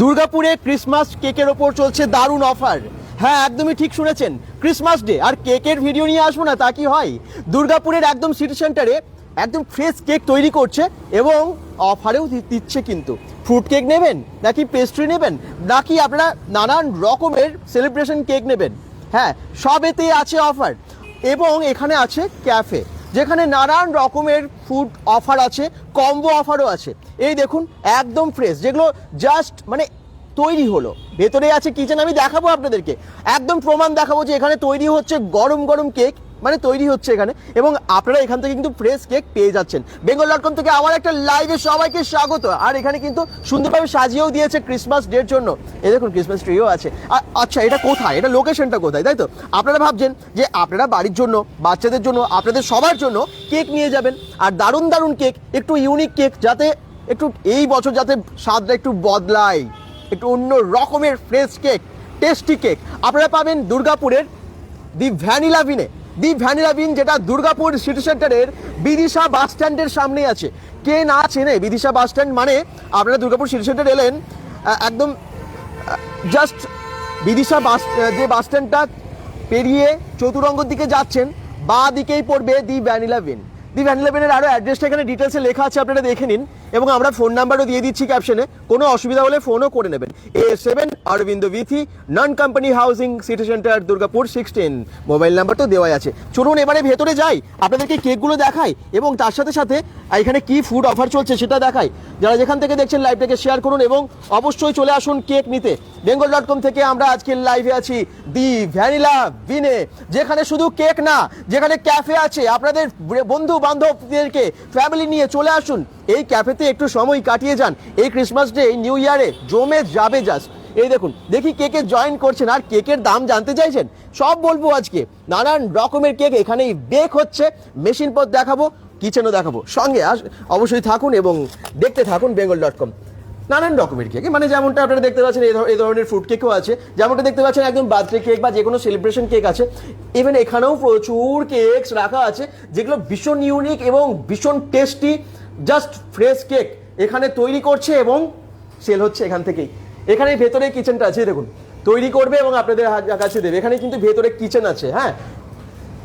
দুর্গাপুরে ক্রিসমাস কেকের ওপর চলছে দারুণ অফার। হ্যাঁ একদমই ঠিক শুনেছেন, ক্রিসমাস ডে। আর কেকের ভিডিও নিয়ে আসব না, তা কি হয়? দুর্গাপুরের একদম সিটি সেন্টারে একদম ফ্রেশ কেক তৈরি করছে এবং অফারেও দিচ্ছে কিন্তু। ফ্রুট কেক নেবেন নাকি পেস্ট্রি নেবেন? নাকি আপনারা নানান রকমের সেলিব্রেশন কেক নেবেন? হ্যাঁ সবেতেই আছে অফার এবং এখানে আছে ক্যাফে যেখানে নানান রকমের ফুড অফার আছে কম্বো অফারও আছে। এই দেখুন, একদম ফ্রেশ যেগুলো জাস্ট মানে তৈরি হলো। ভেতরে আছে কিচেন আমি দেখাবো আপনাদেরকে। একদম প্রমাণ দেখাবো যে এখানে তৈরি হচ্ছে গরম গরম কেক মানে তৈরি হচ্ছে এখানে। এবং আপনারা এখান থেকে কিন্তু ফ্রেশ কেক পেয়ে যাচ্ছেন। বেঙ্গল ডট কম থেকে আমার একটা লাইভে সবাইকে স্বাগত। আর এখানে কিন্তু সুন্দরভাবে সাজিয়েও দিয়েছে ক্রিসমাস ডের জন্য। এই দেখুন ক্রিসমাস ট্রিও আছে। আচ্ছা এটা কোথায়? এটা লোকেশনটা কোথায়, তাই তো? আপনারা ভাবছেন যে আপনারা বাড়ির জন্য, বাচ্চাদের জন্য, আপনাদের সবার জন্য কেক নিয়ে যাবেন। আর দারুণ দারুণ কেক একটু ইউনিক কেক যাতে একটু এই বছর যাতে স্বাদটা একটু বদলায়। একটু অন্য রকমের ফ্রেশ কেক টেস্টি কেক আপনারা পাবেন দুর্গাপুরের দি ভ্যানিলা বিনে দি ভ্যানিলা বিন, যেটা দুর্গাপুর সিটি সেন্টারের বিদিশা বাস স্ট্যান্ডের সামনে আছে। কে না চেনে বিদিশা বাস স্ট্যান্ড মানে আপনারা দুর্গাপুর সিটি সেন্টার এলেন একদম জাস্ট বিদিশা বাস যে বাস স্ট্যান্ডটা পেরিয়ে চতুরঙ্গর দিকে যাচ্ছেন, বা দিকেই পড়বে দি ভ্যানিলা বিন। দি ভ্যানিলা বিনের আরও অ্যাড্রেসটা এখানে ডিটেলসে লেখা আছে, আপনারা দেখে নিন। এবং আমরা ফোন নাম্বারও দিয়ে দিচ্ছি ক্যাপশনে কোনো অসুবিধা হলে ফোনও করে নেবেন। A seven Aurobindo Bithi non company housing city centre Durgapur sixteen mobile number তো দেওয়াই আছে। চলুন এবারে ভেতরে যাই। আপনাদেরকে কেকগুলো দেখাই এবং তার সাথে সাথে এখানে কি ফুড অফার চলছে সেটা দেখাই। যারা যেখান থেকে দেখছেন লাইভটাকে শেয়ার করুন এবং অবশ্যই চলে আসুন কেক নিতে। বেঙ্গল ডট কম থেকে আমরা আজকে লাইভে আছি। দি ভ্যানিলা বিনে যেখানে শুধু কেক না, যেখানে ক্যাফে আছে। আপনাদের বন্ধু বান্ধবদেরকে ফ্যামিলি নিয়ে চলে আসুন। এই ক্যাফেতে একটু সময় কাটিয়ে যান। এই ক্রিসমাস ডে নিউ ইয়ারে জমে যাবে জাস্ট এই দেখুন, দেখি কেকে জয়েন করছেন আর কেকের দাম জানতে চাইছেন? সব বলব আজকে। নানান রকমের কেক এখানেই বেক হচ্ছে। মেশিন পথ দেখাবো কিচেনও দেখাবো। সঙ্গে আস, অবশ্যই থাকুন এবং দেখতে থাকুন বেঙ্গল ডট কম নানান রকমের কেক মানে যেমনটা আপনারা দেখতে পাচ্ছেন, এই ধরনের ফ্রুট কেকও আছে। যেমনটা দেখতে পাচ্ছেন, একদম বার্থডে কেক বা যে কোনো সেলিব্রেশন কেক আছে। ইভেন এখানেও প্রচুর কেকস রাখা আছে, যেগুলো ভীষণ ইউনিক এবং ভীষণ টেস্টি জাস্ট ফ্রেশ কেক এখানে তৈরি করছে এবং সেল হচ্ছে এখান থেকেই। এখানে ভেতরে কিচেনটা আছে দেখুন। তৈরি করবে এবং আপনাদের কাছে দেবে। এখানে কিন্তু ভেতরে কিচেন আছে হ্যাঁ?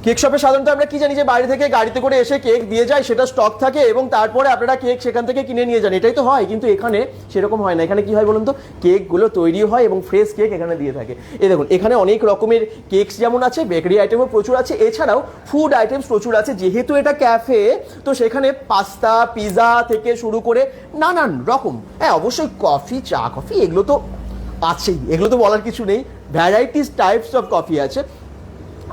কেক শপে সাধারণত আমরা কি জানি যে বাইরে থেকে গাড়িতে করে এসে কেক দিয়ে যায়, সেটা স্টক থাকে এবং তারপরে আপনারা কেক সেখান থেকে কিনে নিয়ে যান। এটাই তো হয়, কিন্তু এখানে সেরকম হয় না। এখানে কি হয় বলুন তো? কেকগুলো তৈরি হয় এবং ফ্রেশ কেক এখানে দিয়ে থাকে। এ দেখুন, এখানে অনেক রকমের কেকস যেমন আছে বেকারি আইটেমও প্রচুর আছে, এছাড়াও ফুড আইটেমস প্রচুর আছে। যেহেতু এটা ক্যাফে তো সেখানে পাস্তা পিৎজা থেকে শুরু করে নানান রকম। হ্যাঁ অবশ্যই কফি চা কফি এগুলো তো আছেই। এগুলো তো বলার কিছু নেই। ভ্যারাইটিস টাইপস অফ কফি আছে।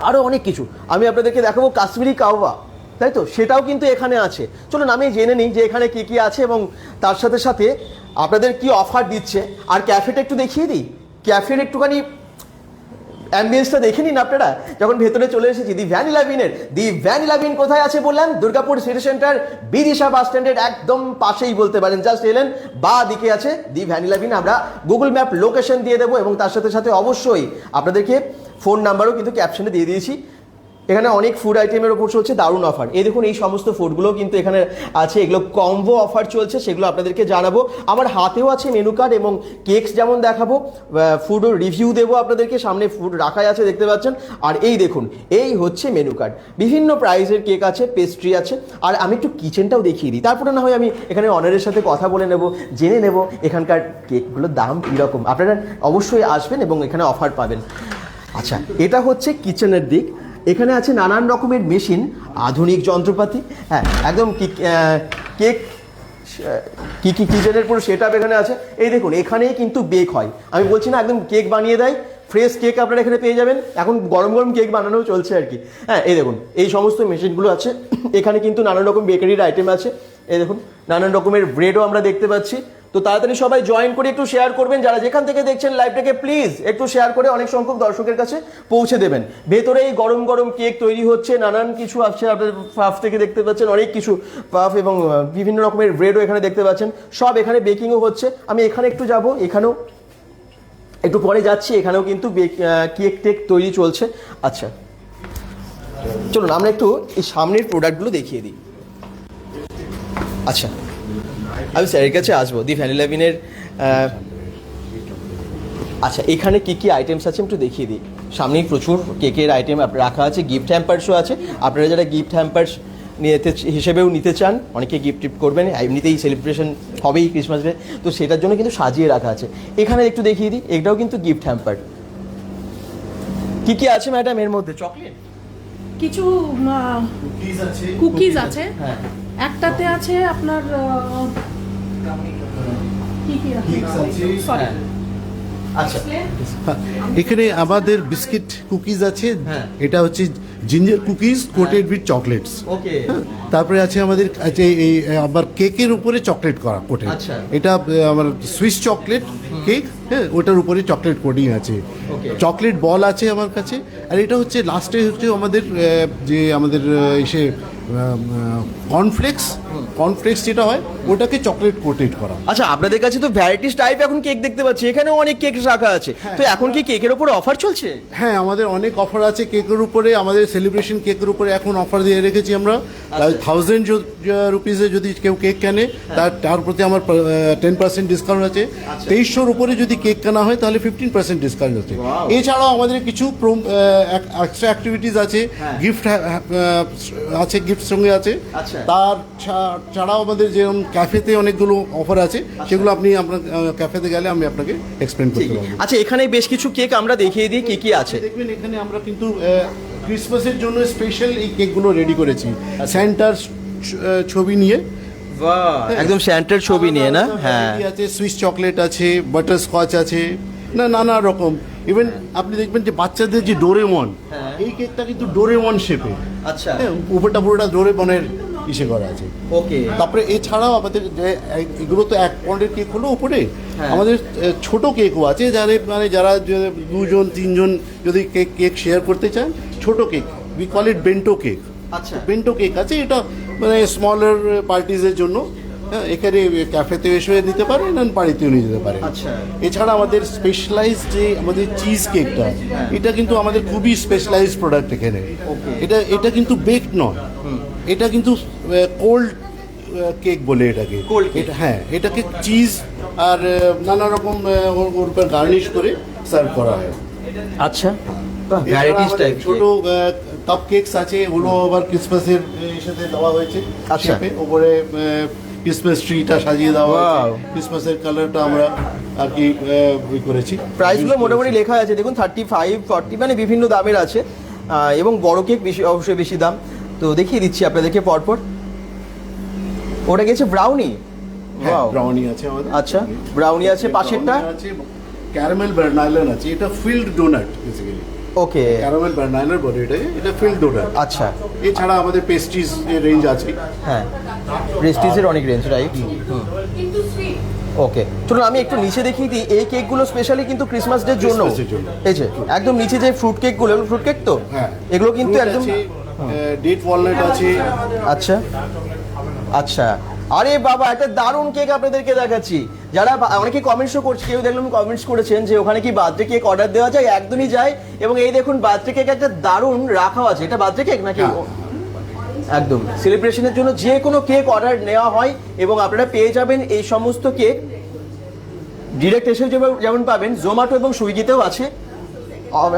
আরও অনেক কিছু। আমি আপনাদেরকে দেখাবো কাশ্মীরি কাওয়া, তাই তো? সেটাও কিন্তু এখানে আছে। চলুন, আমি জেনে নিই যে এখানে কী কী আছে এবং তার সাথে সাথে আপনাদের কি অফার দিচ্ছে। আর ক্যাফেটা একটু দেখিয়ে দিই। ক্যাফের একটুখানি অ্যাম্বিয়েন্সটা দেখে নিন আপনারা। যখন ভেতরে চলে এসেছি দি ভ্যানিলা বিনের দি ভ্যানিলা বিন কোথায় আছে বললাম? Durgapur city centre Bidisha bus স্ট্যান্ডের একদম পাশেই বলতে পারেন। জাস্ট এলেন, বা দিকে আছে দি ভ্যানিলা বিন আমরা গুগল ম্যাপ লোকেশন দিয়ে দেবো এবং তার সাথে সাথে অবশ্যই আপনাদেরকে ফোন নাম্বারও কিন্তু ক্যাপশনে দিয়ে দিয়েছি। এখানে অনেক ফুড আইটেমের ওপর চলছে দারুণ অফার এই দেখুন, এই সমস্ত ফুডগুলো কিন্তু এখানে আছে, এগুলো কম্বো অফার চলছে, সেগুলো আপনাদেরকে জানাব। আমার হাতেও আছে মেনু কার্ড এবং কেকস যেমন দেখাবো ফুড রিভিউ দেবো আপনাদেরকে, সামনে ফুড রাখাই আছে, দেখতে পাচ্ছেন। আর এই দেখুন, এই হচ্ছে মেনু কার্ড বিভিন্ন প্রাইসের কেক আছে পেস্ট্রি আছে, আর আমি একটু কিচেনটাও দেখিয়ে দিই। তারপরে না হয় আমি এখানে অনারের সাথে কথা বলে নেব, জেনে নেব এখানকার কেকগুলোর দাম কীরকম। আপনারা অবশ্যই আসবেন এবং এখানে অফার পাবেন। আচ্ছা এটা হচ্ছে কিচেনের দিক। এখানে আছে নানান রকমের মেশিন, আধুনিক যন্ত্রপাতি হ্যাঁ একদম কেক, কি কি কিচেনের পুরো সেট এখানে আছে। এই দেখুন, এখানেই কিন্তু বেক হয়। আমি বলছি না একদম কেক বানিয়ে দেয় ফ্রেশ কেক আপনারা এখানে পেয়ে যাবেন। এখন গরম গরম কেক বানানো চলছে আর কি। হ্যাঁ এই দেখুন, এই সমস্ত মেশিনগুলো আছে। এখানে কিন্তু নানান রকম বেকারির আইটেম আছে। এই দেখুন, নানান রকমের ব্রেডও আমরা দেখতে পাচ্ছি। তো তাড়াতাড়ি সবাই জয়েন করে একটু শেয়ার করবেন। যারা যেখান থেকে দেখছেন লাইভটাকে প্লিজ একটু শেয়ার করে অনেক সংখ্যক দর্শকের কাছে পৌঁছে দেবেন। ভেতরে এই গরম গরম কেক তৈরি হচ্ছে, নানান কিছু আছে আপনাদের পাফ থেকে দেখতে পাচ্ছেন, অনেক কিছু পাফ এবং বিভিন্ন রকমের ব্রেডও এখানে দেখতে পাচ্ছেন। সব এখানে বেকিংও হচ্ছে। আমি এখানে একটু যাব, এখানেও একটু পরে যাচ্ছি, এখানেও কিন্তু কেক টেক তৈরি চলছে। আচ্ছা চলুন আমরা একটু এই সামনের প্রোডাক্টগুলো দেখিয়ে দিই। আচ্ছা। আমি স্যারের কাছে আসব। দি ভ্যানিলাবিনের আচ্ছা এখানে কি কি আইটেমস আছে একটু দেখিয়ে দিই। সামনেই প্রচুর কেকের আইটেম রাখা আছে গিফট হ্যাম্পার্সও আছে। আপনারা যারা গিফট হ্যাম্পার্স নিতে হিসেবেও নিতে চান অনেকে গিফট টিফট করবেন এমনিতেই সেলিব্রেশন হবেই ক্রিসমাস ডে তো সেটার জন্য কিন্তু সাজিয়ে রাখা আছে। এখানে একটু দেখিয়ে দিই এটাও কিন্তু গিফট হ্যাম্পার কি কি আছে ম্যাডাম এর মধ্যে? চকলেট? কিছু কুকিজ আছে। কুকিজ আছে। হ্যাঁ। একটাতে আছে আপনার কি কি আছে. হ্যাঁ। আচ্ছা। এখানে আমাদের বিস্কিট কুকিজ আছে। হ্যাঁ। এটা হচ্ছে ginger cookies coated with chocolates okay তারপরে আছে আমাদের আছে এই আবার কেকের উপরে চকলেট করা কোটেড আচ্ছা। এটা আমার সুইস চকলেট কেক হ্যাঁ ওটার উপরে চকলেট কোডিং আছে। চকলেট বল আছে আমার কাছে। আর এটা হচ্ছে লাস্টে হচ্ছে আমাদের যে আমাদের এসে কর্নফ্লেক্স কর্নফ্লেক্স যেটা হয় ওটাকে চকলেট কোটেড করা আচ্ছা আপনাদের কাছে তো ভ্যারাইটিস টাইপ এখন কেক দেখতে পাচ্ছি এখানে অনেক কেক রাখা আছে। তো এখন কি কেকের উপর অফার চলছে? হ্যাঁ আমাদের অনেক অফার আছে কেকের উপরে আমাদের সেলিব্রেশন কেকের উপরে এখন অফার দিয়ে রেখেছি আমরা। থাউজেন্ড রুপিসে যদি কেউ কেক কেনে তার তার প্রতি আমার টেন পার্সেন্ট ডিসকাউন্ট আছে। তেইশশোর উপরে যদি কেক কেনা হয় তাহলে ফিফটিন পার্সেন্ট ডিসকাউন্ট আছে. এছাড়াও আমাদের কিছু এক্সট্রা অ্যাক্টিভিটিস আছে। হ্যাঁ। গিফট আছে গিফট সঙ্গে আছে। আচ্ছা। তার ছাড়াও আমাদের যেরকম ক্যাফেতে অনেকগুলো অফার আছে সেগুলো আপনি আপনার ক্যাফেতে গেলে আমি আপনাকে এক্সপ্লেন করতে পারব। আচ্ছা এখানে বেশ কিছু কেক আমরা দেখিয়ে দিই কি কি আছে। দেখবেন এখানে আমরা কিন্তু ক্রিসমাসের জন্য স্পেশাল এই কেকগুলো রেডি করেছি। স্যান্টার ছবি নিয়ে। একদম স্যান্টার ছবি নিয়ে না? হ্যাঁ। আছে সুইস চকলেট আছে বাটার স্কচ আছে না নানা রকম। ইভেন আপনি দেখবেন যে বাচ্চাদের যে ডোরেমন হ্যাঁ। এই কেকটা কিন্তু ডোরেমন শেপে আচ্ছা। হ্যাঁ উপরটা পুরোটা ডোরেমনের ইসে করা আছে। ওকে তারপরে এছাড়াও আমাদের যে এগুলো তো এক পয়েন্টের কেক হলো উপরে। হ্যাঁ। আমাদের ছোট কেকও আছে যারা মানে যারা দুজন তিনজন যদি কেক কেক শেয়ার করতে চান ছোট cake. We call it bento cake আচ্ছা। বেন্টো কেক আছে এটা মানে স্মলার পার্টিজের জন্য। হ্যাঁ, এখানে ক্যাফেতে এসে নিতে পারেন আর বাড়িতেও নিয়ে যেতে পারেন। আচ্ছা। এছাড়া আমাদের স্পেশালাইজ যে আমাদের চিজ কেকটা এটা কিন্তু আমাদের খুবই স্পেশালাইজ প্রোডাক্ট এখানে। এটা এটা কিন্তু বেকড নয়। এটা কিন্তু কোল্ড কেক বলে এটাকে। এটা হ্যাঁ এটাকে চিজ আর নানা রকম ওর ওর উপর গার্নিশ করে সার্ভ করা হয়। আচ্ছা। ছোট কাপ কেকস আছে ওগুলো আবার ক্রিসমাসের সাথে দেওয়া হয়েছে আচ্ছা। ওপরে ক্রিসমাস ট্রিটা সাজিয়ে দেওয়া ক্রিসমাসের কালারটা আমরা আর কি করেছি। প্রাইসগুলো মোটামুটি লেখা আছে দেখুন থার্টি ফাইভ ফর্টি মানে বিভিন্ন দামের আছে। এবং বড় কেক বেশি অবশ্যই বেশি দাম। তো দেখিয়ে দিচ্ছি আপনাদেরকে পরপর। ওটা গেছে ব্রাউনি হ্যাঁ ব্রাউনি আছে আমাদের। আচ্ছা, ব্রাউনি আছে, পাশেরটা? আছে ক্যারামেল বার্নাইলার আছে। এটা filled doughnut basically okay caramel বার্নাইলার বলে এটা এটা ফিল্ড ডোনাট আচ্ছা। এছাড়া আমাদের পেস্ট্রিজ এর রেঞ্জ আছে। হ্যাঁ। প্রেস্টিজের অনেক রেঞ্জ রাইট ওকে চলুন আমি একটু নিচে দেখিয়ে দিই এই কেকগুলো স্পেশালি কিন্তু ক্রিসমাস ডের জন্য। এই যে একদম নিচে যে ফ্রুট কেকগুলো এগুলো ফ্রুট কেক তো? হ্যাঁ। এগুলো কিন্তু একদম ডেট ওয়ালনাট আছে। আচ্ছা। আচ্ছা। আরে বাবা একটা দারুণ কেক আপনাদেরকে দেখাচ্ছি। যারা অনেকে কমেন্টসও করছে কেউ দেখলাম কমেন্টস করেছেন যে ওখানে কি বার্থডে কেক অর্ডার দেওয়া যায়? একদমই যায়। এবং এই দেখুন বার্থডে কেক একটা দারুণ রাখাও আছে। এটা বার্থডে কেক নাকি? হ্যাঁ। একদম। সেলিব্রেশনের জন্য যে কোনো কেক অর্ডার নেওয়া হয় এবং আপনারা পেয়ে যাবেন এই সমস্ত কেক ডিরেক্ট এসে যেমন- পাবেন। জোম্যাটো এবং সুইগিতেও আছে।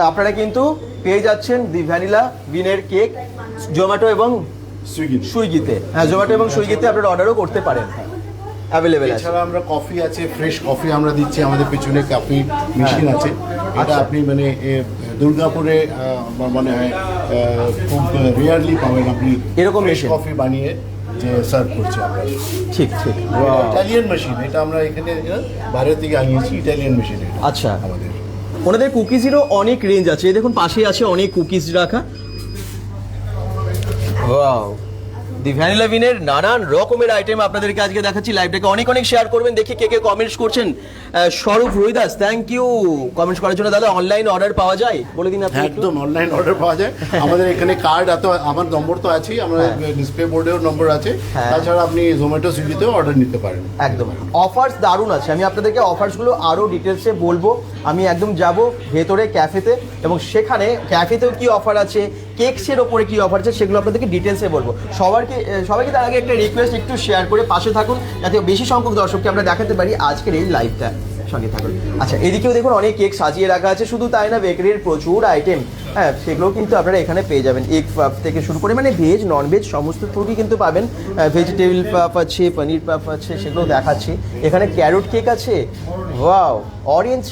আপনারা কিন্তু পেয়ে যাচ্ছেন দি ভ্যানিলা বিনের কেক জোম্যাটো এবং সুইগিতে। হ্যাঁ জোম্যাটো এবং সুইগিতে আপনারা অর্ডারও করতে পারেন। অ্যাভেলেবেল আছে। এছাড়া আমরা কফি আছে ফ্রেশ কফি আমরা দিচ্ছি আমাদের পেছনে কফি মেশিন হ্যাঁ। আছে। এটা আচ্ছা। আপনি মানে দুর্গাপুরে আমার মনে হয় খুব রেয়ারলি পাবেন আপনি এরকম ফ্রেশ কফি বানিয়ে যে সার্ভ করছি আমরা। ঠিক ঠিক। ইটালিয়ান মেশিন এটা আমরা এখানে বাইরে থেকে আনিয়েছি ইটালিয়ান মেশিন আচ্ছা। আমাদের। ওনাদের কুকিজেরও অনেক রেঞ্জ আছে। দেখুন পাশে আছে অনেক কুকিজ রাখা। ওয়াও দি ভ্যানিলা বিনের নানান রকমের আইটেম আপনাদেরকে আজকে দেখাচ্ছি। লাইভটাকে অনেক অনেক শেয়ার করবেন দেখি কে কে কমেন্টস করছেন। স্বরূপ রুইদাস থ্যাংক ইউ কমেন্টস করার জন্য দাদা অনলাইন অর্ডার পাওয়া যায়? বলে দিন আপনি হ্যাঁ একদম অনলাইন অর্ডার পাওয়া যায়। আমাদের এখানে কার্ড এত আমার নম্বর তো আছেই আমরা হ্যাঁ। ডিসপ্লে বোর্ডেও নম্বর আছে। হ্যাঁ। তাছাড়া আপনি জোম্যাটো সুইগিতেও অর্ডার নিতে পারেন। একদম। অফার্স দারুণ আছে। আমি আপনাদেরকে অফার্সগুলো আরও ডিটেলসে বলব। আমি একদম যাব ভেতরে ক্যাফেতে এবং সেখানে ক্যাফেতেও কি অফার আছে? কেকসের ওপরে কি অফার আছে সেগুলো আপনাদেরকে ডিটেলসে বলব। সবারকে সবাইকে তার আগে একটা রিকোয়েস্ট একটু শেয়ার করে পাশে থাকুন, যাতে বেশি সংখ্যক দর্শককে আমরা দেখাতে পারি আজকের এই লাইভটা সঙ্গে থাকুন। আচ্ছা এদিকেও দেখুন অনেক কেক সাজিয়ে রাখা আছে, শুধু তাই না বেকারির প্রচুর আইটেম হ্যাঁ সেগুলো কিন্তু আপনারা এখানে পেয়ে যাবেন। এগ পাফ থেকে শুরু করে মানে ভেজ নন ভেজ সমস্ত ফুডই কিন্তু পাবেন। ভেজিটেবল পাফ আছে পনির পাফ আছে, সেগুলো দেখাচ্ছি। এখানে ক্যারট কেক আছে। Wow orange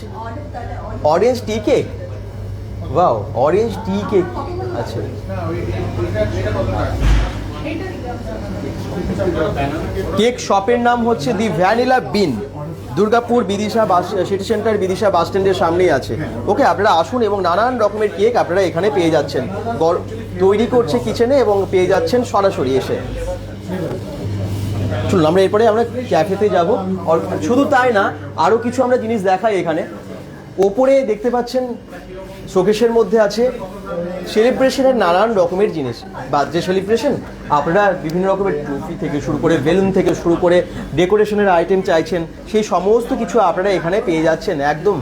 orange tea cake wow orange tea cake আচ্ছা। কেক শপের নাম হচ্ছে the vanilla bean. Durgapur Bidisha bus city centre Bidisha bus স্ট্যান্ডের সামনেই আছে। ওকে, আপনারা আসুন এবং নানান রকমের কেক আপনারা এখানে পেয়ে যাচ্ছেন। তৈরি করছে কিচেনে এবং পেয়ে যাচ্ছেন সরাসরি এসে। চলুন, আমরা এরপরে আমরা ক্যাফেতে যাব। শুধু তাই না আরও কিছু আমরা জিনিস দেখাই এখানে। ওপরে দেখতে পাচ্ছেন শোকেশের মধ্যে আছে সেলিব্রেশনের নানান রকমের জিনিস। বার্থডে সেলিব্রেশন আপনারা বিভিন্ন রকমের ট্রফি থেকে শুরু করে, বেলুন থেকে শুরু করে ডেকোরেশনের আইটেম চাইছেন, সেই সমস্ত কিছু আপনারা এখানে পেয়ে যাচ্ছেন, একদম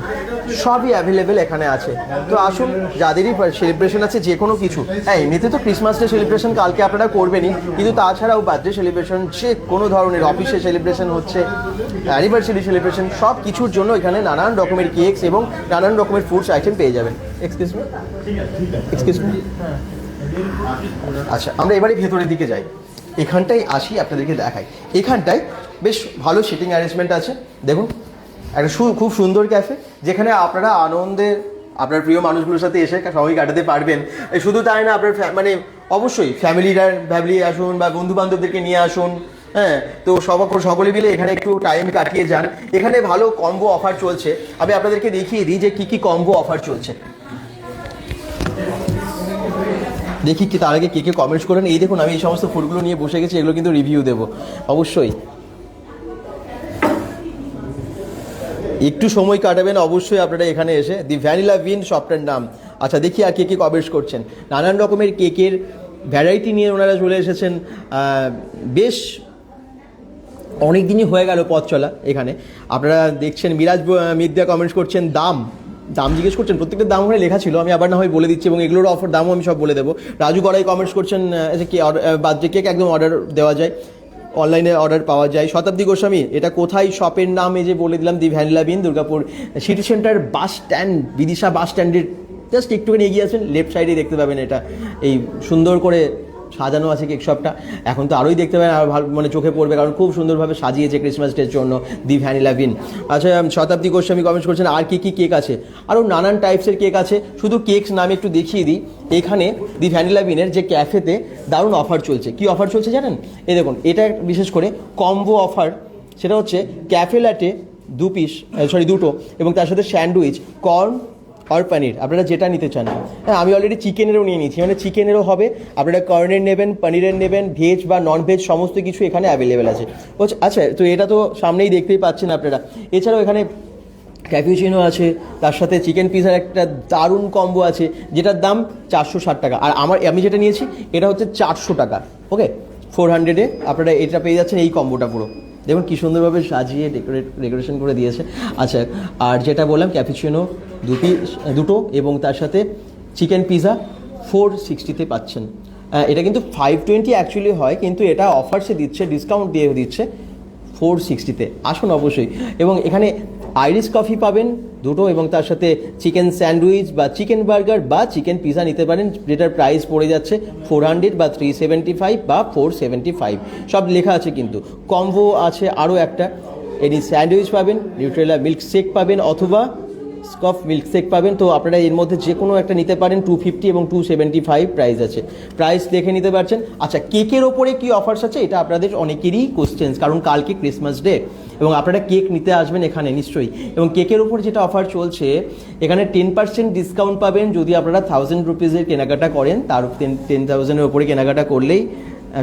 সবই অ্যাভেলেবেল এখানে আছে। তো আসুন, যাদেরই সেলিব্রেশন আছে, যে কোনো কিছু। হ্যাঁ এমনিতে তো ক্রিসমাস ডে সেলিব্রেশন কালকে আপনারা করবেনই, কিন্তু তাছাড়াও বার্থডে সেলিব্রেশন যে কোনো ধরনের অফিসে সেলিব্রেশন হচ্ছে অ্যানিভার্সারি সেলিব্রেশন সব কিছুর জন্য এখানে নানান রকমের কেকস এবং নানান রকমের ফুডস আইটেম পেয়ে যাবেন। এক্সকিউজ মি আচ্ছা আমরা এবারে ভেতরের দিকে যাই। এখানটাই আসি, আপনাদেরকে দেখাই। এখানটায় বেশ ভালো সিটিং অ্যারেঞ্জমেন্ট আছে। দেখুন, একটা খুব সুন্দর ক্যাফে যেখানে আপনারা আনন্দে, আপনার প্রিয় মানুষগুলোর সাথে এসে সময় কাটাতে পারবেন। শুধু তাই না, আপনার মানে অবশ্যই ফ্যামিলিরা ফ্যামিলি আসুন বা বন্ধু বান্ধবদেরকে নিয়ে আসুন হ্যাঁ? তো সব সকলে মিলে এখানে একটু টাইম কাটিয়ে যান। এখানে ভালো কম্বো অফার চলছে। আমি আপনাদেরকে দেখিয়ে দিই যে কী কী কম্বো অফার চলছে। দেখি কি তার আগে কে কে কমেন্টস করেন। এই দেখুন, আমি এই সমস্ত ফুডগুলো নিয়ে বসে গেছি, এগুলো কিন্তু রিভিউ দেবো, অবশ্যই। একটু সময় কাটাবেন, অবশ্যই আপনারা এখানে এসে। দি ভ্যানিলা বিন শপটার নাম। আচ্ছা দেখি আর কে কে কমেন্টস করছেন। নানান রকমের কেকের ভ্যারাইটি নিয়ে ওনারা চলে এসেছেন। বেশ অনেক দিনই হয়ে গেল পথ চলা এখানে। আপনারা দেখছেন মিরাজ মিদ্যা কমেন্টস করছেন, দাম। দাম জিজ্ঞেস করছেন, প্রত্যেকটা দাম ওখানে লেখা ছিল, আমি আবার না হয় বলে দিচ্ছি এবং এগুলোর অফার দামও আমি সব বলে দেবো। রাজু গড়াই কমেন্টস করছেন যে কে বার্থডে কেক একদম অর্ডার দেওয়া যায় অনলাইনে অর্ডার পাওয়া যায়। শতাব্দী গোস্বামী, এটা কোথায় শপের নাম এই যে বলে দিলাম, the vanilla bean Durgapur city centre bus stand Bidisha bus স্ট্যান্ডের জাস্ট একটুখানি এগিয়ে আছেন লেফট সাইডে দেখতে পাবেন এটা। এই সুন্দর করে সাজানো আছে কেক শপটা। এখন তো আরোই দেখতে পাবেন, আর ভালো মানে চোখে পড়বে, কারণ খুব সুন্দরভাবে সাজিয়েছে ক্রিসমাস ডের জন্য দি ভ্যানিলা বিন আচ্ছা শতাব্দী গোস্বামী কমেন্টস করছেন, আর কি কি কেক আছে? আরও নানান টাইপসের কেক আছে, শুধু কেকস নামে একটু দেখিয়ে দিই। এখানে দি ভ্যানিলা বিনের যে ক্যাফেতে দারুণ অফার চলছে। কি অফার চলছে জানেন? এই দেখুন, এটা বিশেষ করে কম্বো অফার সেটা হচ্ছে ক্যাফে ল্যাটে দু পিস সরি দুটো, এবং তার সাথে স্যান্ডউইচ কর্ন আর পনির, আপনারা যেটা নিতে চান। হ্যাঁ আমি অলরেডি চিকেনেরও নিয়ে নিয়েছি মানে চিকেনেরও হবে। আপনারা কর্নের নেবেন, পনিরের নেবেন ভেজ বা নন ভেজ সমস্ত কিছু এখানে অ্যাভেলেবেল আছে। আচ্ছা তো এটা তো সামনেই দেখতেই পাচ্ছেন আপনারা। এছাড়াও এখানে ক্যাপুচিনো আছে, তার সাথে চিকেন পিজার একটা দারুণ কম্বো আছে, যেটার দাম চারশো ষাট টাকা। আর আমার, আমি যেটা নিয়েছি, এটা হচ্ছে চারশো টাকা। ওকে ফোর হান্ড্রেডে আপনারা এটা পেয়ে যাচ্ছেন এই কম্বোটা পুরো। দেখুন কী সুন্দরভাবে সাজিয়ে ডেকোরেট ডেকোরেশন করে দিয়েছে। আচ্ছা আর যেটা বললাম ক্যাপিচিনো দুটি, দুটো এবং তার সাথে চিকেন পিজা ফোর সিক্সটিতে পাচ্ছেন। এটা কিন্তু ফাইভ টোয়েন্টি অ্যাকচুয়ালি হয়, কিন্তু এটা অফার্সে দিচ্ছে ডিসকাউন্ট দিয়ে দিচ্ছে ফোর সিক্সটিতে আসুন অবশ্যই। এবং এখানে আইরিশ কফি পাবেন দুটো এবং তার সাথে চিকেন স্যান্ডউইচ বা চিকেন বার্গার বা চিকেন পিজা নিতে পারেন। যেটার প্রাইস পড়ে যাচ্ছে ফোর হান্ড্রেড বা থ্রি সেভেন্টি ফাইভ বা ফোর সেভেন্টি ফাইভ সব লেখা আছে কিন্তু। কম্বো আছে আরও একটা। এনি স্যান্ডউইচ পাবেন, নিউট্রেলা মিল্ক শেক পাবেন অথবা স্কফ মিল্ক শেক পাবেন। তো আপনারা এর মধ্যে যে কোনো একটা নিতে পারেন টু ফিফটি এবং টু সেভেন্টি ফাইভ প্রাইস আছে। প্রাইস দেখে নিতে পারছেন। আচ্ছা কেকের ওপরে কী অফার্স আছে? এটা আপনাদের অনেকেরই কোশ্চেন্স কারণ কালকে ক্রিসমাস ডে এবং আপনারা কেক নিতে আসবেন এখানে, নিশ্চয়ই। এবং কেকের ওপর যেটা অফার চলছে, এখানে টেন পার্সেন্ট ডিসকাউন্ট পাবেন যদি আপনারা থাউজেন্ড রুপিজের কেনাকাটা করেন। তার টেন টেন থাউজেন্ডের ওপরে কেনাকাটা করলেই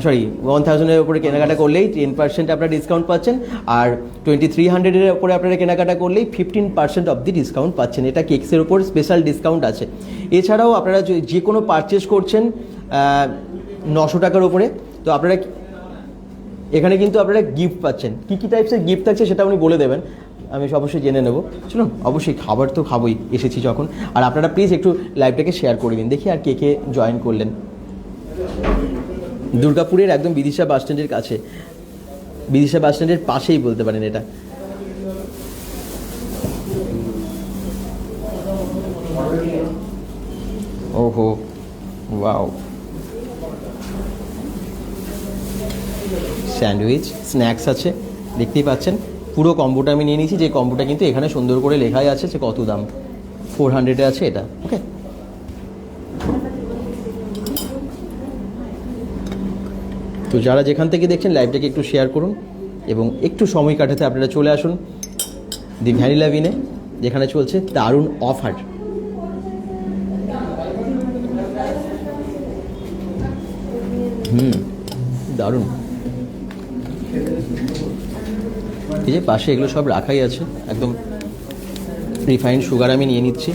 সরি ওয়ান থাউজেন্ডের উপরে কেনাকাটা করলেই টেন পার্সেন্ট আপনারা ডিসকাউন্ট পাচ্ছেন। আর টোয়েন্টি থ্রি হান্ড্রেডের উপরে আপনারা কেনাকাটা করলেই fifteen percent off the discount পাচ্ছেন। এটা কেকসের উপর স্পেশাল ডিসকাউন্ট আছে। এছাড়াও আপনারা যে কোনো পারচেস করছেন নশো টাকার উপরে, তো আপনারা এখানে কিন্তু আপনারা গিফট পাচ্ছেন। কী কী টাইপসের গিফট আছে সেটা উনি বলে দেবেন। আমি অবশ্যই জেনে নেব। শুনুন অবশ্যই খাবার তো খাবই, এসেছি যখন। আর আপনারা প্লিজ একটু লাইভটাকে শেয়ার করে দিন। দেখি আর কে কে জয়েন করলেন। দুর্গাপুরের একদম বিদিশা বাস স্ট্যান্ডের কাছে। বিদিশা বাস স্ট্যান্ডের পাশেই বলতে পারেন এটা। ওহো ওয়াও স্যান্ডউইচ, স্ন্যাক্স আছে, দেখতেই পাচ্ছেন। পুরো কম্বোটা আমি নিয়ে নিয়েছি, যে কম্বোটা কিন্তু এখানে সুন্দর করে লেখাই আছে যে কত দাম। ফোর হান্ড্রেডে আছে এটা ওকে তো যারা যেখান থেকে দেখছেন লাইভটাকে একটু শেয়ার করুন এবং একটু সময় কাটাতে আপনারা চলে আসুন দি ভ্যানিলা বিনে যেখানে চলছে দারুণ অফার হুম, দারুণ। এই যে পাশে এগুলো সব রাখাই আছে, একদম রিফাইন্ড সুগার আমি নিয়ে নিচ্ছি।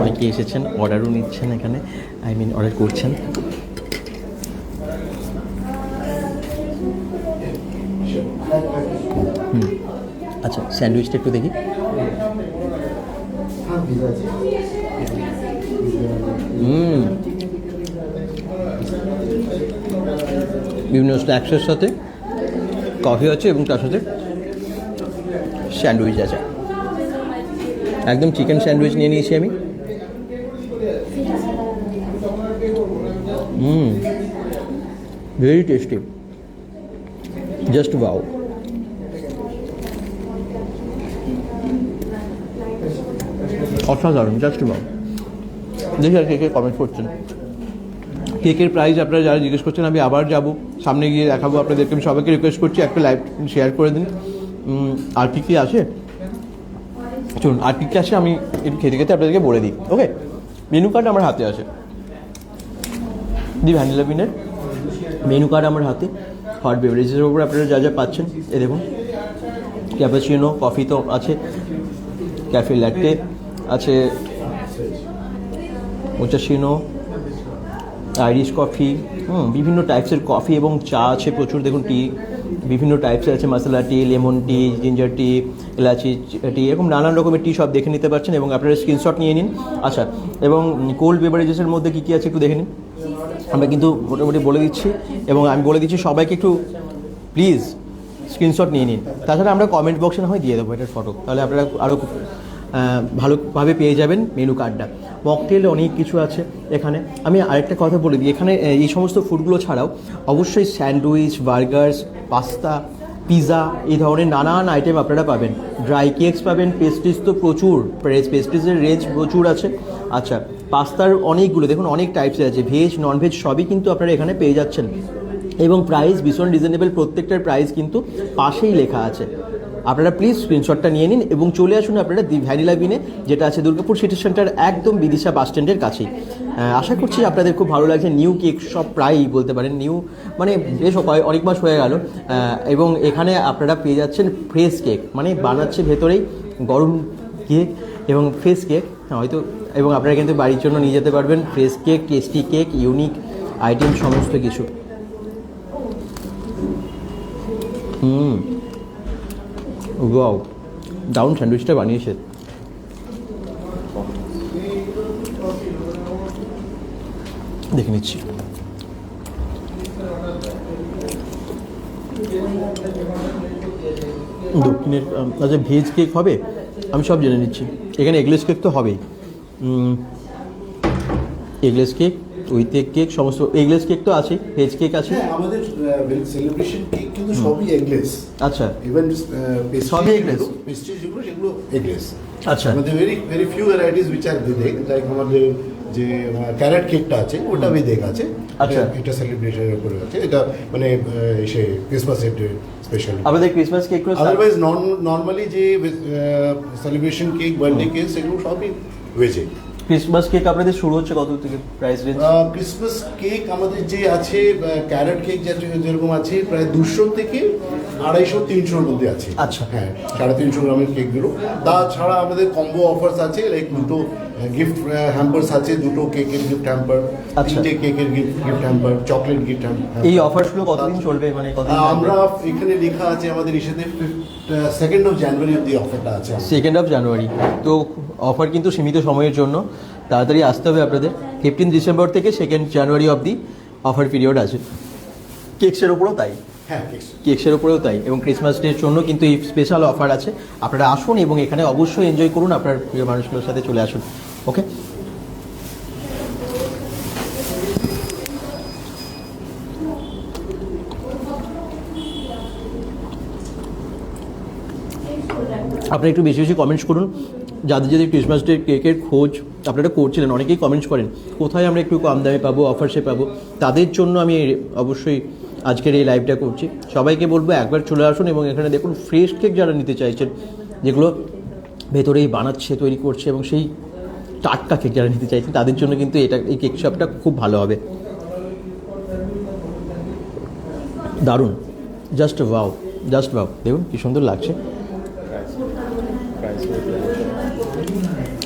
অনেকে এসেছেন অর্ডারও নিচ্ছেন এখানে আই মিন অর্ডার করছেন। আচ্ছা স্যান্ডউইচটা একটু দেখি। বিভিন্ন স্ন্যাক্সের সাথে কফি আছে এবং তার সাথে স্যান্ডউইচ আছে। একদম চিকেন স্যান্ডউইচ নিয়ে নিয়েছি আমি। Hmm. Very tasty just wow অসাধারণ জাস্ট বাও দেখি আর কে কে কমেন্ট করছেন। কেকের প্রাইস আপনারা যারা জিজ্ঞেস করছেন, আমি আবার যাব। সামনে গিয়ে দেখাবো আপনাদেরকে। আমি সবাইকে রিকোয়েস্ট করছি, একটা লাইভ শেয়ার করে দিন। আর কি কি আছে? চলুন, আর কি কি আছে আমি একটু খেতে খেতে আপনাদেরকে বলে দিই। ওকে মেনু কার্ড আমার হাতে আছে। দি ভ্যানিলা বিনের মেনু কার্ড আমার হাতে। হট বেভারেজের উপর আপনারা যা যা পাচ্ছেন। এ দেখুন। ক্যাপাচিনো কফি তো আছে। ক্যাফে ল্যাটে আছে। ওচাসিনো আইরিশ কফি হুম, বিভিন্ন টাইপসের কফি এবং চা আছে প্রচুর। দেখুন টি বিভিন্ন টাইপসের আছে। মশলা টি লেমন টি জিঞ্জার টি এলাচি টি এরকম নানান রকমের টি সব দেখে নিতে পারছেন এবং আপনারা স্ক্রিনশট নিয়ে নিন। আচ্ছা এবং কোল্ড বেভারেজেসের মধ্যে কী কী আছে একটু দেখে নিন। আমরা কিন্তু মোটামুটি বলে দিচ্ছি এবং আমি বলে দিচ্ছি সবাইকে একটু প্লিজ স্ক্রিনশট নিয়ে নিন। তাছাড়া আমরা কমেন্ট বক্সে না হয় দিয়ে দেবো এটার ফটো তাহলে আপনারা আরও ভালোভাবে পেয়ে যাবেন মেনু কার্ডটা মকটেল অনেক কিছু আছে এখানে। আমি আরেকটা কথা বলে দিই, এখানে এই সমস্ত ফুডগুলো ছাড়াও অবশ্যই স্যান্ডউইচ বার্গার্স পাস্তা পিৎজা এই ধরনের নানান আইটেম আপনারা পাবেন। ড্রাই কেকস পাবেন পেস্ট্রিজ তো প্রচুর পেস্ট্রিজের রেঞ্জ প্রচুর আছে। আচ্ছা পাস্তার অনেকগুলো, দেখুন অনেক টাইপসের আছে ভেজ নন ভেজ সবই কিন্তু আপনারা এখানে পেয়ে যাচ্ছেন। এবং প্রাইস ভীষণ রিজনেবল প্রত্যেকটার প্রাইস কিন্তু পাশেই লেখা আছে। আপনারা প্লিজ স্ক্রিনশটটা নিয়ে নিন এবং চলে আসুন আপনারা দি ভ্যানিলা বিনে যেটা আছে দুর্গাপুর সিটি সেন্টার একদম বিদিশা বাস স্ট্যান্ডের কাছেই। আশা করছি আপনাদের খুব ভালো লাগছে। নিউ কেক সব প্রায়ই বলতে পারেন নিউ মানে বেশ অনেক মাস হয়ে গেল। এবং এখানে আপনারা পেয়ে যাচ্ছেন ফ্রেশ কেক মানে বানাচ্ছে ভেতরেই গরম কেক এবং ফ্রেশ কেক হয়তো, এবং আপনারা কিন্তু বাড়ির জন্য নিয়ে যেতে পারবেন fresh cake tasty cake unique item সমস্ত কিছু। হুম। ওয়াও দারুণ স্যান্ডউইচটা বানিয়েছে। দেখে নিচ্ছি। দক্ষিণের আচ্ছা ভেজ কেক হবে? আমি সব জেনে নিচ্ছি। এখানে এগলেস কেক তো হবেই। Eggless cake with egg cake সমস্ত এগলেস কেক তো আছে ভেজ কেক আছে আমাদের সেলিব্রেশন কিন্তু সবই এগলেস আচ্ছা। ইভেন সবই eggless? পেস্ট্রি যেগুলো সেগুলো এগলেস আচ্ছা। আমাদের very very few varieties which আর বিদেক লাইক আমাদের যে ক্যারেট কেকটা আছে ওটা বিদেক আছে। আচ্ছা। এটা- সেলিব্রেশনের উপরে আছে। এটা মানে আহ, সে ক্রিসমাসের স্পেশাল আমাদের ক্রিসমাস কেকগুলো আদারওয়াইজ নর্মালি যে সেলিব্রেশন কেক বার্থডে কেক সেগুলো সবই ভেজে ক্রিসমাস কেক আপনাদের শুরু হচ্ছে কত থেকে? প্রাইস রেঞ্জ ক্রিসমাস কেক আমাদের যে আছে ক্যারেট কেক যেরকম আছে প্রায় দুশো থেকে আড়াইশো তিনশোর মধ্যে আছে। আচ্ছা। হ্যাঁ সাড়ে তিনশো গ্রামের কেকগুলো তাছাড়া আমাদের কম্বো অফার্স আছে লাইক দুটো গিফট হ্যাম্পার্স আছে দুটো কেকের গিফট হ্যাম্পার। তিনটে কেকের gift gift hamper chocolate gift hamper এই অফারসগুলো কতদিন চলবে? মানে আমরা এখানে লেখা আছে আমাদের ইসেতে সেকেন্ড অফ জানুয়ারি অব্দি অফারটা আছে সেকেন্ড অফ জানুয়ারি তো অফার কিন্তু সীমিত সময়ের জন্য। তাড়াতাড়ি আসতে হবে আপনাদের। ফিফটিন ডিসেম্বর থেকে সেকেন্ড জানুয়ারি অবধি অফার পিরিয়ড আছে। কেকসের ওপরও তাই? হ্যাঁ কেকসের উপরেও তাই। এবং ক্রিসমাস ডের জন্য কিন্তু এই স্পেশাল অফার আছে। আপনারা আসুন এবং এখানে অবশ্যই এনজয় করুন। আপনার প্রিয় মানুষগুলোর সাথে চলে আসুন। ওকে আপনারা একটু বেশি বেশি কমেন্টস করুন। যাদের যাদের ক্রিসমাস ডে কেকের খোঁজ আপনারা করছিলেন, অনেকেই কমেন্টস করেন, কোথায় আমরা একটু কম দামে পাবো অফারসে পাবো? তাদের জন্য আমি অবশ্যই আজকের এই লাইভটা করছি। সবাইকে বলব একবার চলে আসুন এবং এখানে দেখুন ফ্রেশ কেক যারা নিতে চাইছেন, যেগুলো ভেতরেই বানাচ্ছে, তৈরি করছে এবং সেই টাটকা কেক যারা নিতে চাইছেন, তাদের জন্য কিন্তু এটা, এই কেক শপটা খুব ভালো হবে। দারুণ। জাস্ট ওয়াও জাস্ট ওয়াও দেখুন কী সুন্দর লাগছে।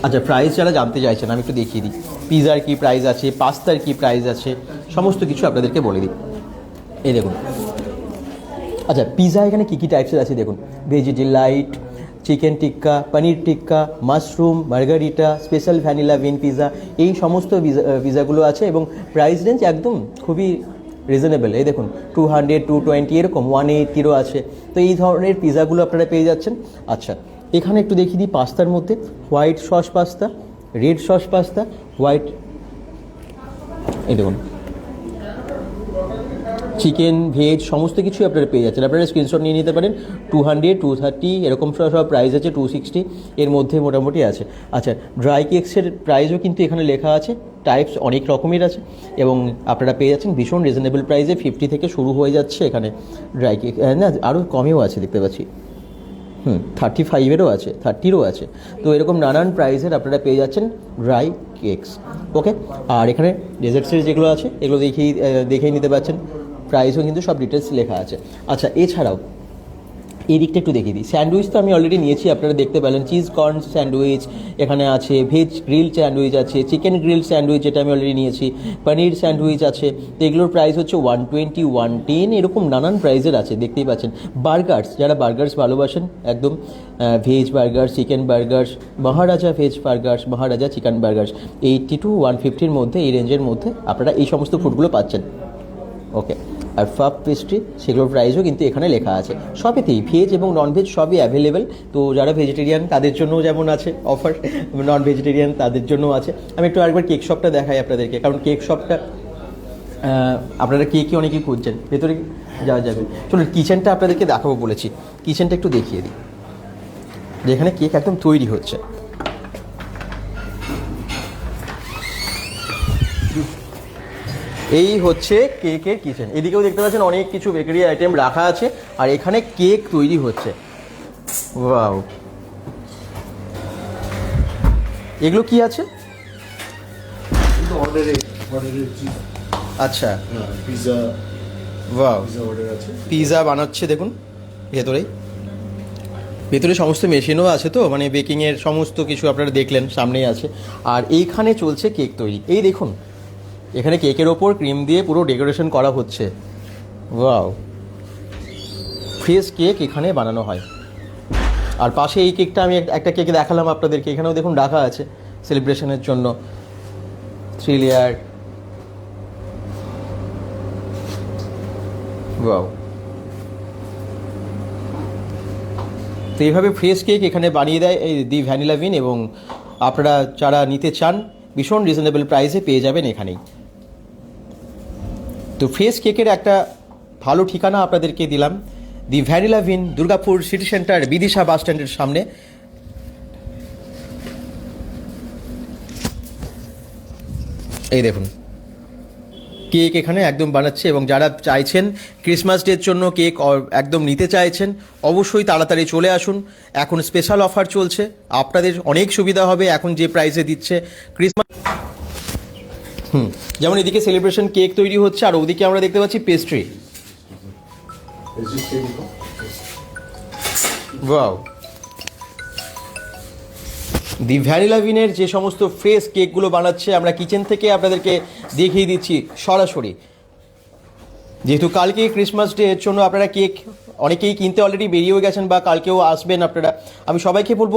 আচ্ছা প্রাইস যারা জানতে চাইছেন, আমি একটু দেখিয়ে দিই। পিজার কী প্রাইস আছে পাস্তার কী প্রাইস আছে, সমস্ত কিছু আপনাদেরকে বলে দিই। এই দেখুন। আচ্ছা পিৎজা এখানে কী কী টাইপসের আছে দেখুন? ভেজিটি light chicken tikka paneer tikka mushroom margherita special vanilla bean pizza এই সমস্ত পিজা- পিৎজাগুলো আছে এবং প্রাইস রেঞ্জ একদম খুবই রিজনেবল এই দেখুন টু হান্ড্রেড টু টোয়েন্টি এরকম ওয়ান এইটিরও আছে। তো এই ধরনের পিজাগুলো আপনারা পেয়ে যাচ্ছেন। আচ্ছা এখানে একটু দেখিয়ে দিই পাস্তার মধ্যে। White sauce pasta, red sauce pasta, white এই দেখুন। চিকেন, ভেজ, সমস্ত কিছুই আপনারা পেয়ে যাচ্ছেন। আপনারা স্ক্রিনশট নিয়ে নিতে পারেন। টু হান্ড্রেড টু থার্টি এরকম সব প্রাইস আছে টু সিক্সটি এর মধ্যে মোটামুটি আছে। আচ্ছা ড্রাই কেকসের প্রাইসও কিন্তু এখানে লেখা আছে। টাইপস অনেক রকমের আছে এবং আপনারা পেয়ে যাচ্ছেন ভীষণ রিজনেবল প্রাইসে ফিফটি থেকে শুরু হয়ে যাচ্ছে এখানে ড্রাই কেক না আরও কমেও আছে, দেখতে পাচ্ছি। হুম থার্টি ফাইভেরও আছে থার্টিরও আছে। তো এরকম নানান প্রাইসের আপনারা পেয়ে যাচ্ছেন ড্রাই কেকস ওকে আর এখানে ডেজার্টসের যেগুলো আছে, এগুলো দেখেই দেখেই নিতে পারছেন। প্রাইসও কিন্তু সব ডিটেলস লেখা আছে। আচ্ছা এছাড়াও এই দিকটা একটু দেখিয়ে দিই। স্যান্ডউইচ তো আমি অলরেডি নিয়েছি, আপনারা দেখতে পেলেন। চিজ কর্ন স্যান্ডউইচ এখানে আছে ভেজ গ্রিল স্যান্ডউইচ আছে চিকেন গ্রিল স্যান্ডউইচ যেটা আমি অলরেডি নিয়েছি পনির স্যান্ডউইচ আছে। তো এগুলোর প্রাইস হচ্ছে ওয়ান টোয়েন্টি ওয়ান টেন এরকম নানান প্রাইসের আছে, দেখতেই পাচ্ছেন। বার্গার্স যারা বার্গার্স ভালোবাসেন, একদম veg burger chicken burgers Maharaja veg burgers Maharaja chicken burgers eighty to one ফিফটির মধ্যে, এই রেঞ্জের মধ্যে আপনারা এই সমস্ত ফুডগুলো পাচ্ছেন। ওকে আর ফাপ পেস্ট্রি সেগুলোর প্রাইসও কিন্তু এখানে লেখা আছে। সবেতেই ভেজ এবং নন ভেজ সবই অ্যাভেলেবেল তো যারা ভেজিটেরিয়ান তাদের জন্যও যেমন আছে অফার নন ভেজিটেরিয়ান তাদের জন্যও আছে। আমি একটু আরেকবার কেক শপটা দেখাই আপনাদেরকে, কারণ কেক শপটা আপনারা কে কে অনেকেই খুঁজছেন, ভেতরে যাওয়া যাবে। চলুন কিচেনটা আপনাদেরকে দেখাবো বলেছি। কিচেনটা একটু দেখিয়ে দিই। যেখানে কেক একদম তৈরি হচ্ছে। এই হচ্ছে কেকের কিচেন। এদিকেও দেখতে পাচ্ছেন অনেক কিছু বেকারি আইটেম রাখা আছে আর এখানে কেক তৈরি হচ্ছে। ওয়াও। এগুলো কি আছে? আচ্ছা। Pizza wow. অর্ডার পিৎজা বানাচ্ছে দেখুন ভেতরেই। ভেতরে সমস্ত মেশিনও আছে তো মানে বেকিংয়ের সমস্ত কিছু আপনারা দেখলেন সামনেই আছে। আর এইখানে চলছে কেক তৈরি। এই দেখুন এখানে কেকের ওপর ক্রিম দিয়ে পুরো ডেকোরেশন করা হচ্ছে। ওয়াও। ফ্রেশ কেক এখানে বানানো হয়। আর পাশে এই কেকটা আমি একটা কেক দেখালাম আপনাদেরকে। এখানেও দেখুন রাখা আছে সেলিব্রেশনের জন্য। Three layer. ওয়াও। তো এইভাবে ফ্রেশ কেক এখানে বানিয়ে দেয় এই দি ভ্যানিলা বিন এবং আপনারা যারা নিতে চান, ভীষণ রিজনেবল প্রাইসে পেয়ে যাবেন এখানেই। তো ফ্রেশ কেকের একটা ভালো ঠিকানা আপনাদেরকে দিলাম। The vanilla bean, Durgapur city centre, Bidisha bus স্ট্যান্ডের সামনে। এই দেখুন। কেক এখানে একদম বানাচ্ছে এবং যারা চাইছেন ক্রিসমাস ডের জন্য কেক একদম নিতে চাইছেন, অবশ্যই তাড়াতাড়ি চলে আসুন। এখন স্পেশাল অফার চলছে। আপনাদের অনেক সুবিধা হবে। এখন যে প্রাইসে দিচ্ছে ক্রিসমাস হুম। যেমন এদিকে সেলিব্রেশন কেক তৈরি হচ্ছে, আর ওদিকে আমরা দেখতে পাচ্ছি পেস্ট্রি দি ভ্যানিলা ভিনের যে সমস্ত ফ্রেশ কেকগুলো বানাচ্ছে, আমরা কিচেন থেকে আপনাদেরকে দেখিয়ে দিচ্ছি সরাসরি। যেহেতু কালকে ক্রিসমাস ডে এর জন্য আপনারা কেক অনেকেই কিনতে অলরেডি বেরিয়েও গেছেন বা কালকেও আসবেন আপনারা। আমি সবাইকে বলব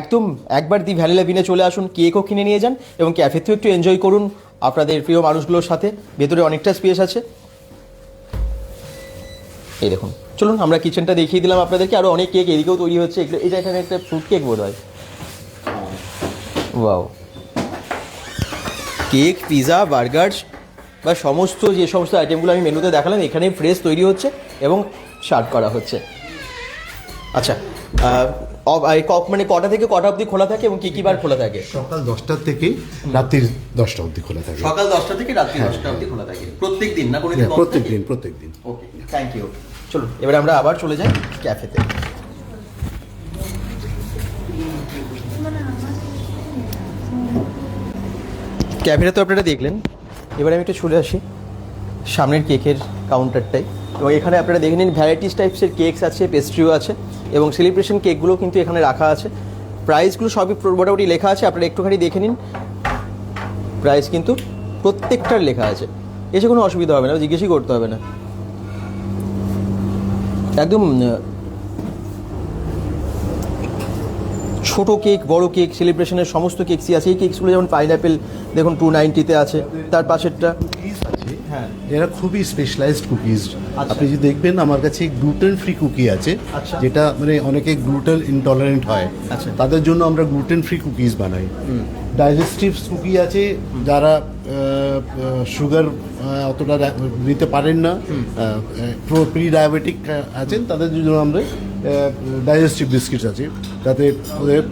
একদম একবার দি ভ্যানিলা ভিনে চলে আসুন, কেকও কিনে নিয়ে যান এবং ক্যাফেতেও একটু এনজয় করুন আপনাদের প্রিয় মানুষগুলোর সাথে। ভেতরে অনেকটা স্পেস আছে। এই দেখুন, চলুন আমরা কিচেনটা দেখিয়ে দিলাম আপনাদেরকে। আরও অনেক কেক এদিকেও তৈরি হচ্ছে। এগুলো এটা এখানে একটা ফ্রুট কেক বোধ হয় ওয়াও কেক পিৎজা বার্গার বা সমস্ত যে সমস্ত আইটেমগুলো আমি মেনুতে দেখালাম এখানে ফ্রেশ তৈরি হচ্ছে। এবং সার্ভ করা হচ্ছে। আচ্ছা এই ক- মানে কটা থেকে কটা অবধি খোলা থাকে এবং কী কী বার খোলা থাকে? সকাল দশটার থেকে রাত্রির দশটা অবধি খোলা থাকে। সকাল দশটা থেকে রাত্রি দশটা অবধি খোলা থাকে। প্রত্যেক দিন না কোনো প্রত্যেক দিন প্রত্যেক দিন ওকে থ্যাংক ইউ চলুন এবার আমরা আবার চলে যাই ক্যাফেতে। ক্যাফেটা তো আপনারা দেখলেন। এবারে আমি একটু চলে আসি। সামনের কেকের কাউন্টারটাই এবং এখানে আপনারা দেখে নিন ভ্যারাইটিস টাইপসের কেকস আছে পেস্ট্রিও আছে, এবং সেলিব্রেশন কেকগুলো কিন্তু এখানে রাখা আছে। প্রাইসগুলো সবই মোটামুটি লেখা আছে, আপনারা একটুখানি দেখে নিন। প্রাইস কিন্তু প্রত্যেকটার লেখা আছে। এসে কোনো অসুবিধা হবে না, জিজ্ঞেসই করতে হবে না। একদম ছোট কেক বড় কেক সেলিব্রেশনের সমস্ত কেকসই আছে। এই কেকসগুলো যেমন পাইনাপেল দেখুন টু নাইনটিতে আছে। তার পাশেরটা? কুকিজ আছে। হ্যাঁ। এরা খুবই স্পেশালাইজড কুকিজ আচ্ছা। আপনি যদি দেখবেন আমার কাছে গ্লুটেন ফ্রি কুকি আছে আচ্ছা। যেটা মানে অনেকে গ্লুটেন ইনটলারেন্ট হয়। আচ্ছা। তাদের জন্য আমরা গ্লুটেন ফ্রি কুকিজ বানাই ডাইজেস্টিভ কুকি আছে যারা সুগার অতটা নিতে পারেন না। প্রি ডায়াবেটিক আছেন তাদের জন্য আমরা ডাইজেস্টিভ বিস্কিটস আছে তাতে ওদের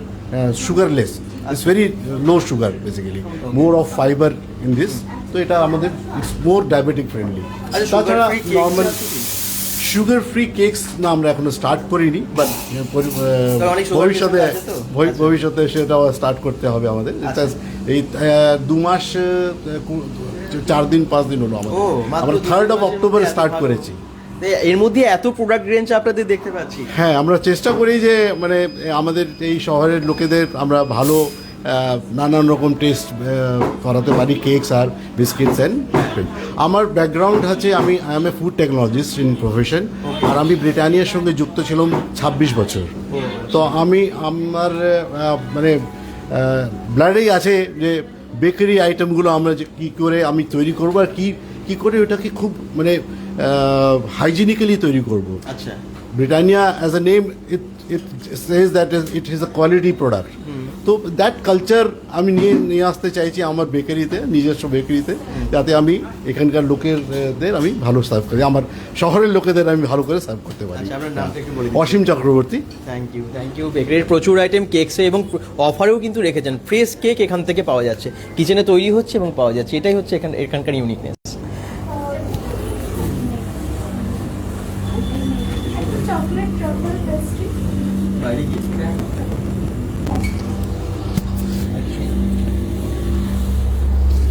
sugarless it's very low sugar basically more of fibre in this তো এটা আমাদের ইটস মোর ডায়াবেটিক ফ্রেন্ডলি তাছাড়া নর্মাল সুগার ফ্রি কেকস না আমরা এখনও স্টার্ট করিনি বাট অনেক sugar ভবিষ্যতে ভবিষ্যতে সেটাও স্টার্ট করতে হবে আমাদের। আচ্ছা। এই দু মাস চার দিন পাঁচ দিন হলো আমাদের। আমরা থার্ড অফ অক্টোবর স্টার্ট করেছি। এর মধ্যে এত প্রোডাক্ট রেঞ্জ আপনাদের দেখতে পাচ্ছি। হ্যাঁ আমরা চেষ্টা করি যে মানে আমাদের এই শহরের লোকেদের আমরা ভালো নানান রকম টেস্ট করাতে পারি কেকস আর বিস্কিটস অ্যান্ড আমার ব্যাকগ্রাউন্ড আছে আমি I am a food technologist in profession আর আমি ব্রিটানিয়ার সঙ্গে যুক্ত ছিলাম ছাব্বিশ বছর। তো আমি আমার মানে ব্লাডেই আছে যে বেকারি আইটেমগুলো আমরা যে কী করে আমি তৈরি করব আর কী কী করে ওটাকে খুব মানে হাইজিনিক্যালি তৈরি করব। আচ্ছা। Britannia, as a name, it says that is- it is a quality product. তো দ্যাট কালচার আমি নিয়ে নিয়ে আসতে চাইছি আমার বেকারিতে নিজস্ব বেকারিতে যাতে আমি এখানকার লোকেদের আমি ভালো সার্ভ করি। আমার শহরের লোকেদের আমি ভালো করে সার্ভ করতে পারি। আচ্ছা। Asim Chakraborty. Thank you thank you বেকারির প্রচুর আইটেম কেকসে এবং অফারেও কিন্তু রেখেছেন। ফ্রেশ কেক এখান থেকে পাওয়া যাচ্ছে। কিচেনে তৈরি হচ্ছে এবং পাওয়া যাচ্ছে। এটাই হচ্ছে এখান এখানকার ইউনিকনেস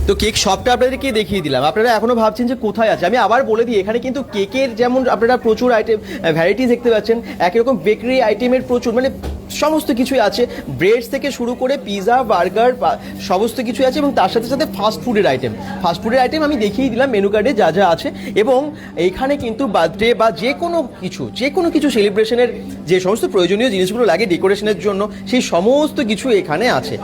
তো কেক শপটা আপনাদেরকে দেখিয়ে দিলাম। আপনারা এখনও ভাবছেন যে কোথায় আছে? আমি আবার বলে দিই, এখানে কিন্তু কেকের যেমন আপনারা প্রচুর আইটেম ভ্যারাইটিস দেখতে পাচ্ছেন, একই রকম বেকারি আইটেমের প্রচুর মানে সমস্ত কিছুই আছে। ব্রেডস থেকে শুরু করে পিৎজা বার্গার সমস্ত কিছুই আছে এবং তার সাথে সাথে ফাস্ট ফুডের আইটেম ফাস্ট ফুডের আইটেম আমি দেখিয়ে দিলাম মেনু কার্ডে যা যা আছে এবং এইখানে কিন্তু বার্থডে বা যে কোনো কিছু, যে কোনো কিছু সেলিব্রেশনের যে সমস্ত প্রয়োজনীয় জিনিসগুলো লাগে ডেকোরেশনের জন্য, সেই সমস্ত কিছু এখানে আছে।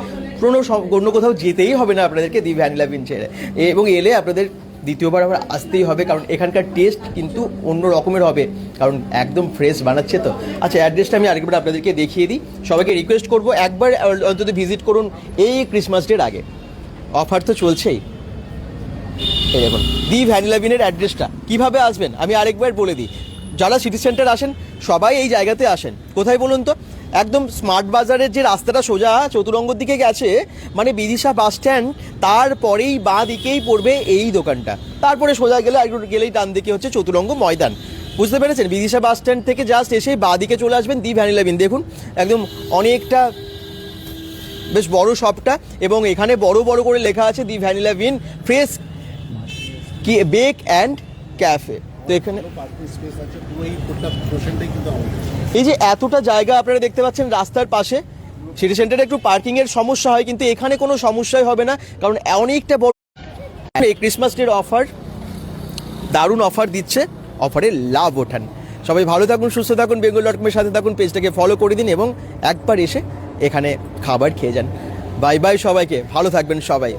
কোনো অন্য কোথাও যেতেই হবে না আপনাদেরকে, দি ভ্যানিলা বিন ছেড়ে এবং এলে আপনাদের দ্বিতীয়বার আবার আসতেই হবে, কারণ এখানকার টেস্ট কিন্তু অন্য রকমের হবে, কারণ একদম ফ্রেশ বানাচ্ছে তো। আচ্ছা অ্যাড্রেসটা আমি আরেকবার আপনাদেরকে দেখিয়ে দিই। সবাইকে রিকোয়েস্ট করব, একবার অন্তত ভিজিট করুন এই ক্রিসমাস ডের আগে। অফার তো চলছেই। এই দেখুন, দি ভ্যানিলা বিনের অ্যাড্রেসটা কীভাবে আসবেন? আমি আরেকবার বলে দিই। যারা সিটি সেন্টার আসেন, সবাই এই জায়গাতে আসেন। কোথায় বলুন তো? একদম স্মার্ট বাজারের যে রাস্তাটা সোজা চতুরঙ্গর দিকে গেছে মানে বিদিশা বাস স্ট্যান্ড তারপরেই বাঁ দিকেই পড়বে এই দোকানটা। তারপরে সোজা গেলে একটু গেলেই ডান দিকে হচ্ছে চতুরঙ্গ ময়দান। বুঝতে পেরেছেন? বিদিশা বাস স্ট্যান্ড থেকে জাস্ট এসে বাঁ দিকে চলে আসবেন দি ভ্যানিলা বিন। দেখুন, একদম অনেকটা বেশ বড় শপটা এবং এখানে বড় বড় করে লেখা আছে the vanilla bean fresh bake and cafe তো এখানে এই যে এতটা জায়গা আপনারা দেখতে পাচ্ছেন রাস্তার পাশে সিটি সেন্টারে একটু পার্কিং এর সমস্যা হয় কিন্তু এখানে কোনো সমস্যাই হবে না কারণ অনেকটা বড় এই ক্রিসমাস ডের অফার দারুণ অফার দিচ্ছে অফারে লাভ ওঠান। সবাই ভালো থাকুন সুস্থ থাকুন বেঙ্গল ডট কমের সাথে থাকুন পেজটাকে ফলো করে দিন এবং একবার এসে এখানে খাবার খেয়ে যান। বাই বাই সবাইকে ভালো থাকবেন সবাই।